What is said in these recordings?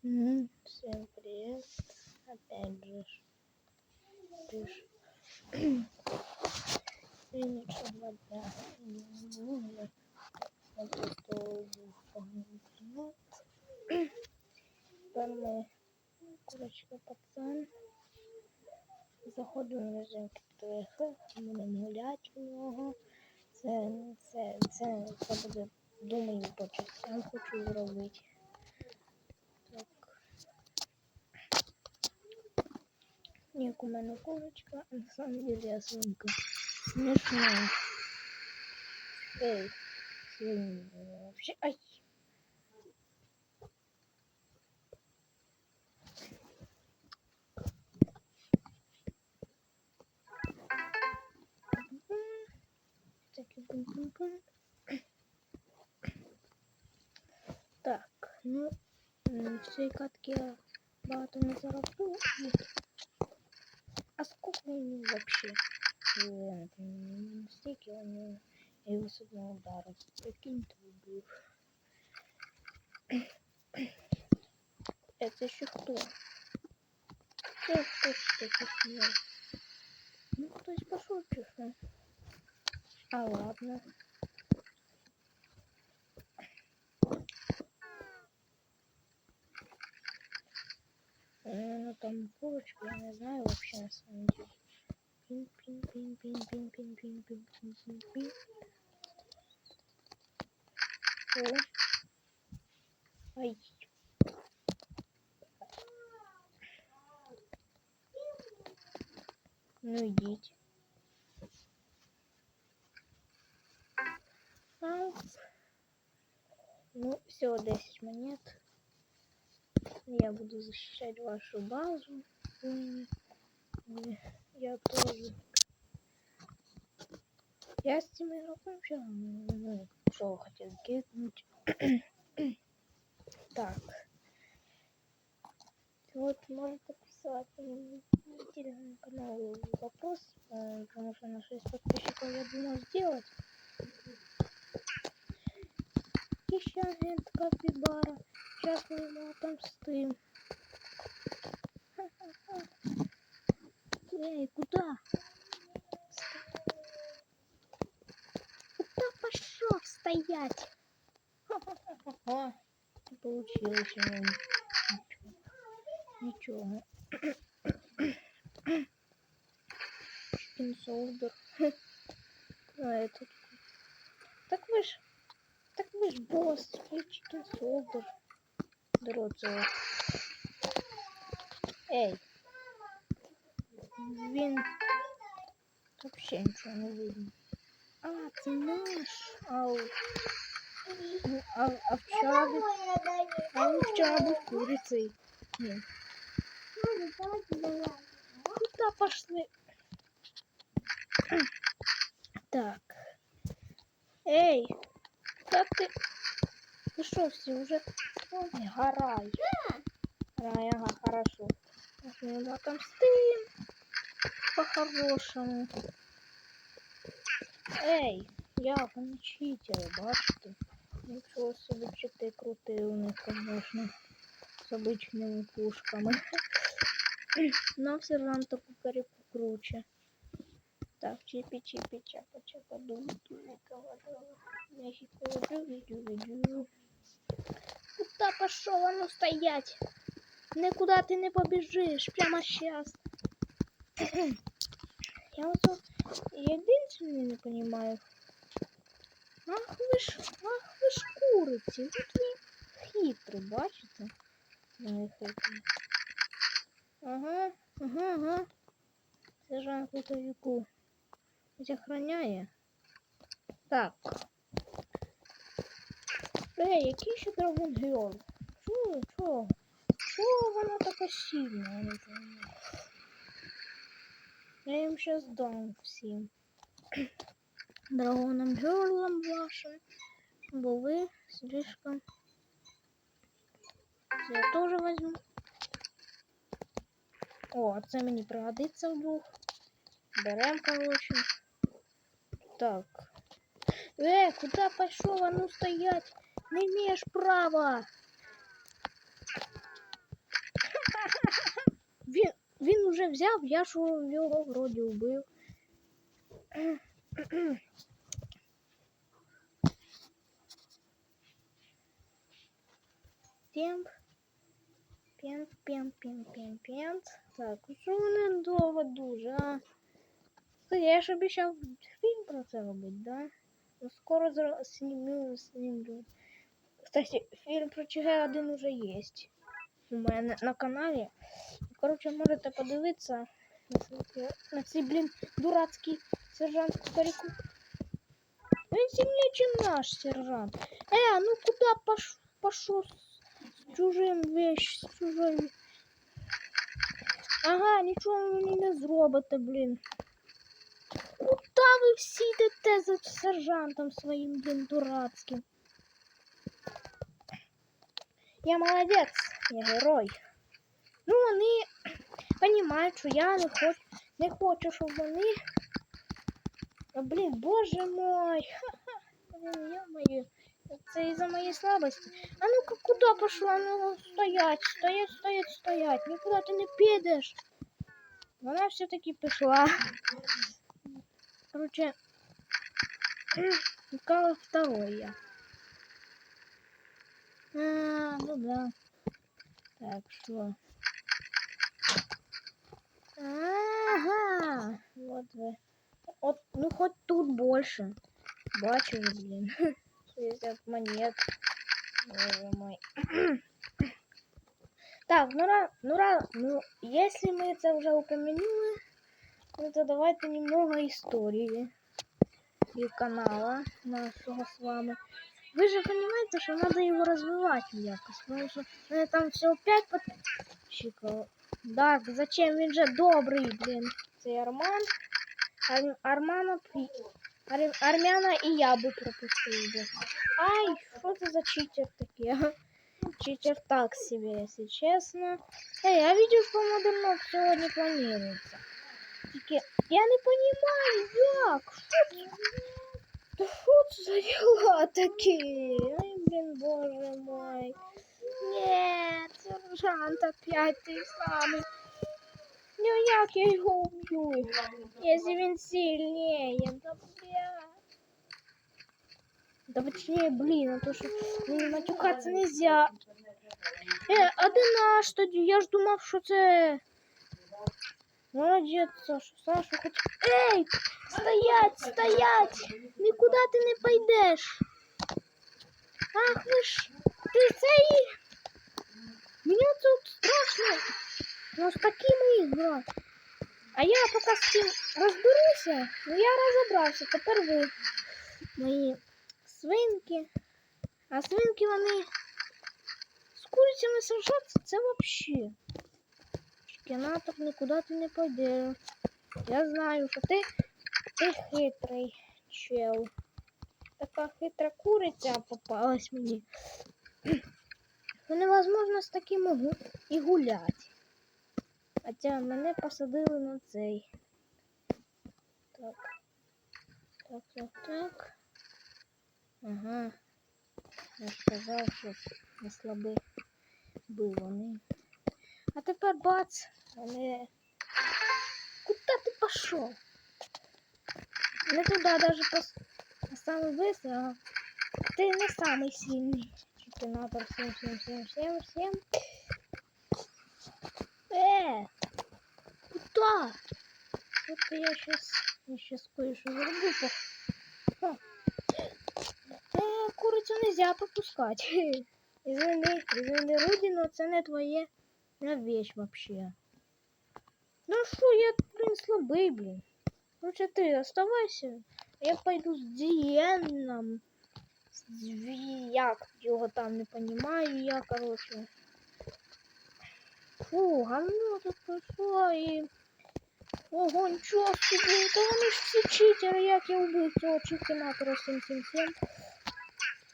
Всем привет. Опять же. Пиш. И ничего, да, не буду. Я просто убью Первый курочка пацан. Заходимо на режим КТХ, будемо гуляти в нього. Це, це, це, це буде, думаю, по часам хочу зробити. Як у мене курочка, а на самом деле я свинка. Смешно. Эй, свинья вообще. Ай! Так, ну, м, в цій катки багато не зароблю. А сколько ему вообще? Я не понимаю, стільки у него его с удара. Прикинь, ты убил. Это еще кто? Кто ж такой смел? Ну, кто-то пошел, честно. А ладно. Ну там курочка, я не знаю вообще на самом деле. Пин, пин, пин, пин, пин, пин, пин, пин, пин, пин, пин. О. Ай. Ну идите. Ну, всего 10 монет. Я буду защищать вашу базу. Я тоже. Я с тем игроком ну, что хотел кикнуть. так. Вот писать мне на телеграм-канал вопрос, э, потому что на 6 подписчиков я думаю сделать. Еще агент Капибара. Сейчас мы ему отомстим. Эй, куда? Куда пошел стоять? Получилось у него. Ничего. Чикин солдер. А этот. Так вы ж. Так ви ж босс, ви чикен солдер. Дроцево. Ей. Він вообще нічого не видно. А, це наш. Ау. Ну, А, а вчора був, а він вчора був курицей. Ні. Куда пошли? Так. Эй, Как ты? Ну що все уже. Ой, гарай. Гарай, ага, хорошо. Сейчас мы Ми отомстим. По-хорошему. Эй, я помічитель, башки. Нічого собі чи ти крутые у них, конечно. С обычными пушками. Но все равно таку ну? Никуда ты не побежишь, прямо сейчас. Я вот тут единственное не понимаю. Ах ви ж, ах ви ж куриці, ви твої хитрі, бачите? Хитрі. Ага, ага, ага. Сержант Луковику. Ведь охраняє. Так. Ей, який ще Драгон Геол? Чого, чого? Чого вона така сильна? Я не знаю. Я їм щас дам всім. Драгоном Герлом вашим. Бо ви слишком... Це я теж возьму. О, це мені пригодиться вдвох. Берем, короче. Так. Э, куда пошел? А ну стоять! Не имеешь права! він, він уже взяв, я ж його вроді вбив. Темп. Пент, пент, пент, пент, пент. Так, що вони довго дуже, а? Кстати, я ж обіцяв фільм про це робити, да? Ну, скоро зро- зніму, знімлю. Кстати, фильм про ЧГ-1 уже есть у мене на каналі. Коротше, можете подивитися на цей, на цей блін, дурацький сержант старику. Він сильнее, чем наш сержант. Э, а ну куда пош, пошел с, с чужим вещь, с чужим. Ага, нічого мені не зробите, блін. Куда ви всі йдете за сержантом своїм, блін, дурацьким? Я молодець, я герой. Ну, вони розуміють, що я не хочу, не хочу, щоб вони. Блін, боже мой. Ха-ха. Блін, ё-моё. Це із-за моєї слабості. А ну-ка, куди пішла? Ну, стоять, стоять, стоять, стоять. Нікуди ти не підеш. Вона все-таки пішла. Короче, искала второй я. А, ну да. Так, что? Ага, вот вы. Вот, ну хоть тут больше. Бачу, блин. 60 монет. Боже мой. Так, ну, ра, ну, ра, ну, если мы это уже упомянули, ну, то давайте немного истории и канала нашего с вами. Вы же понимаете, что надо его развивать якось, потому что у меня там всего 5 подписчиков. Дарк, зачем? Він же добрий, блін. Це Арман. Ар... Армана пі- Ар... Армяна і я би пропустив би. Ай, що це за читер таке? Читер так себе, если честно. Эй, а видео по модерну сегодня планируется. Тільки я не понимаю, як? Що це? Да что це за дела такие? Ай, блин, боже мой. Нет, сержант опять ты самый. Ну як я його убью, если він сильнее? Да бля. Да точнее, блин, а то что ну, матюкаться нельзя. Э, а де наш тоді? Я ж думав, що це... Молодець, Саша, Саша, хоч... Ей! Стоять, стоять! Нікуди ти не пойдеш. Ах ви ж, ти цей... Мені тут страшно. Ну з такими іграми. А я поки з цим розберуся, ну я розібрався. Тепер ви мої свинки. А свинки вони з курицями сражаться, це взагалі. Шкінатор нікуди ти не пойдеш. Я знаю, що ти, ти хитрий чел. Така хитра куриця попалась мені. Ну невозможно з такими гу і гуляти. Хоча мене посадили на цей. Так. Так, так, так. Ага. Я ж сказав, що не слабі були вони. А тепер бац, вони. Куда ти пішов? Не туди даже пос... самый быстрый, а ты не самый сильный. Чемпионатор 7, 7, 7, 7, 7. Э, куда? Вот я сейчас, я сейчас кое-что зарублю. По... Ха. Э, курицу нельзя попускать. Извини, извини, Руді, но це не твоє не вещь вообще. Ну що, я, блин, слабий, блин. Лучше ты оставайся. Я пойду с Дієном. Як його там не понимаю, я, короче. Фу, говно тут пішло і... Ого, нічого собі, та вони ж всі як я вбив цього чемпіонатора 777.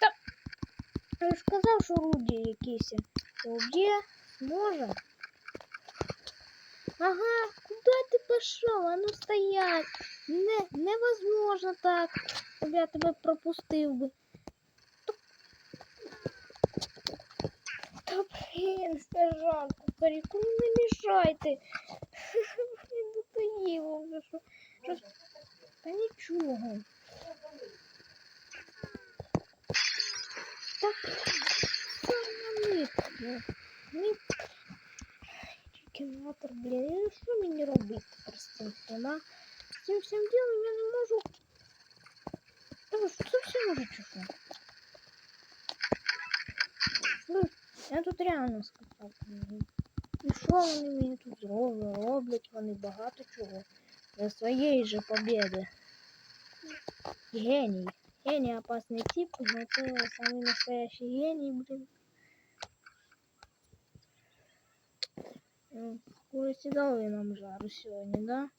Та... Я ж казав, що Руді якийсь. Руді може. Ага, куда ты пошел? А ну стоять! Не, невозможно так, я тебе пропустив би. Да блин, стажан, кукарику не мешай ты. Блин, ну ты его уже. Шо, шо... Да ничего. Так, блин, не, не... Чекинатор, блин, я что мне робить просто? Она всем всем делом я не могу. Да что совсем уже чухнуть? я тут реально сказав. І що вони мені тут зроблять? Роблять вони багато чого. Для своєї же победи. Геній. Гений опасный тип, но это самый настоящий гений, блин. М, Курочки дали нам жару сегодня, да?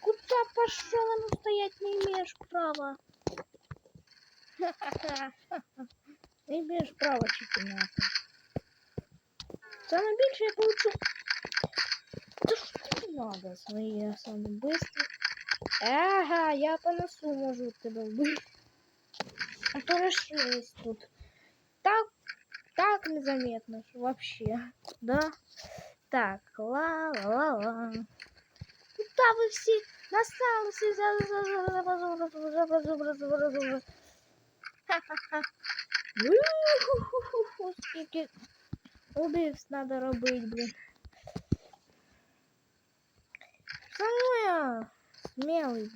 Куда пошел? А ну стоять не имеешь права. Не имеешь права, чемпионата. Саме більше я получу. Та що тобі надо свої саме бистрі? Ага, я по носу можу тебе вбити. А то лишилось тут. Так, так незаметно что вообще. Да? Так, ла-ла-ла. Куда вы все? Настало все. Ха-ха-ха. Скільки убивств надо робити, блін. Саму я смелый.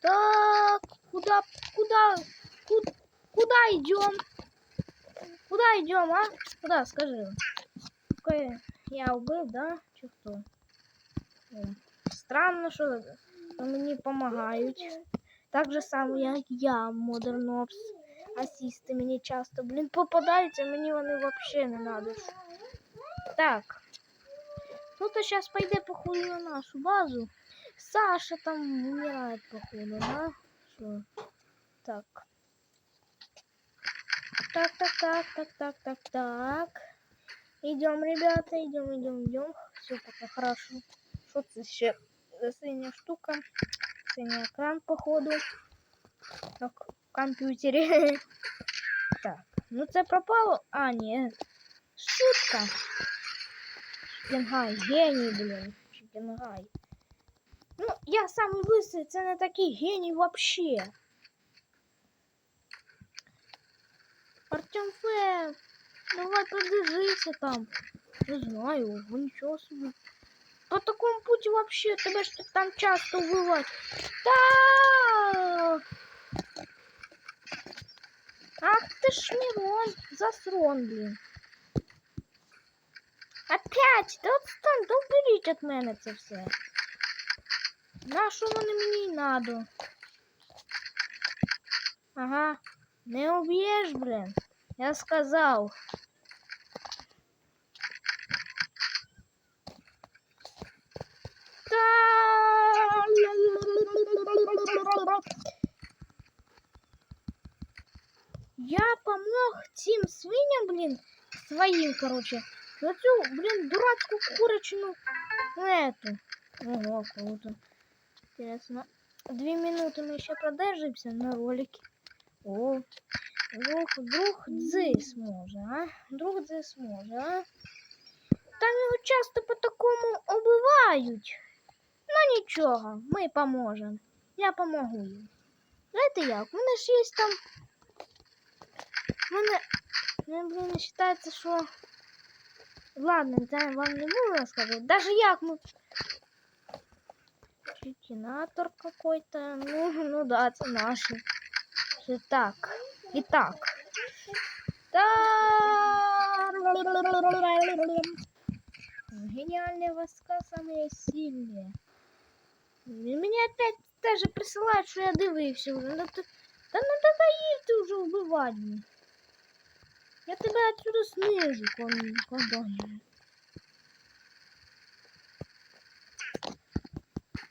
Так, куда, куда, куда, куда идем? Куда идем, а? Куда, скажи. Какое я убил, да? Чи хто? О, Странно, що мені допомагають. Так же само, як я, Modern Ops. Асісти мені часто, блін, попадаються, мені вони взагалі не надо. Так. Ну то сейчас пойде походу на нашу базу. Саша там умирает, походу, да? Что? Так. Так, так, так, так, так, так, так. Идем, ребята, идем, идем, идем. Все пока хорошо. Что это еще за синяя штука? Синий экран, походу. Так, в компьютере. Так, ну це пропало. А, ні. Шутка. Чикенгай, геній, блін. Чикенгай. Ну, я самый лысый, це не такий геній вообще. Артем Фе, давай подержися там. Не знаю, ну нічого собі. По такому пути вообще тебе ж тут там часто вбивать. Да! Ах ты ж Мирон, засрон, блин. Опять! Да отстань, да уберіть від мене це все. На що воно мені й надо? Ага, не уб'єш, блин. Я сказав. Та- Я помог цим свиням, блин, своим, короче, на цю, блин, дурацкую курочину, на эту. Ого, круто. Интересно. Две минуты мы еще продержимся на ролике. О, друг, друг Дзис може, а? Друг Дзис може, а? Там його часто по такому убивають. Ну нічого, ми поможемо. Я помогу їм. Знаєте як? У мене ж є там. У мене, ну, блін, вважається, що. Ладно, це вам не буду розказувати. Даже як ми. Чекинатор какой-то. Ну, ну да, це наші. Все так. І так. Та- Гениальные войска самые сильные. И Меня опять даже присылают, что я дивився уже. Да, ти- да ну надоїв Я тебе отсюда снижу, кон- когда-нибудь.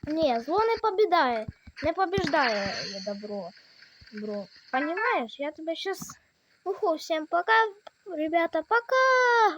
Не, зло не победает. Не побеждає добро. Бро. Понимаешь? Я тебя сейчас... Уху, всем пока. Ребята, пока.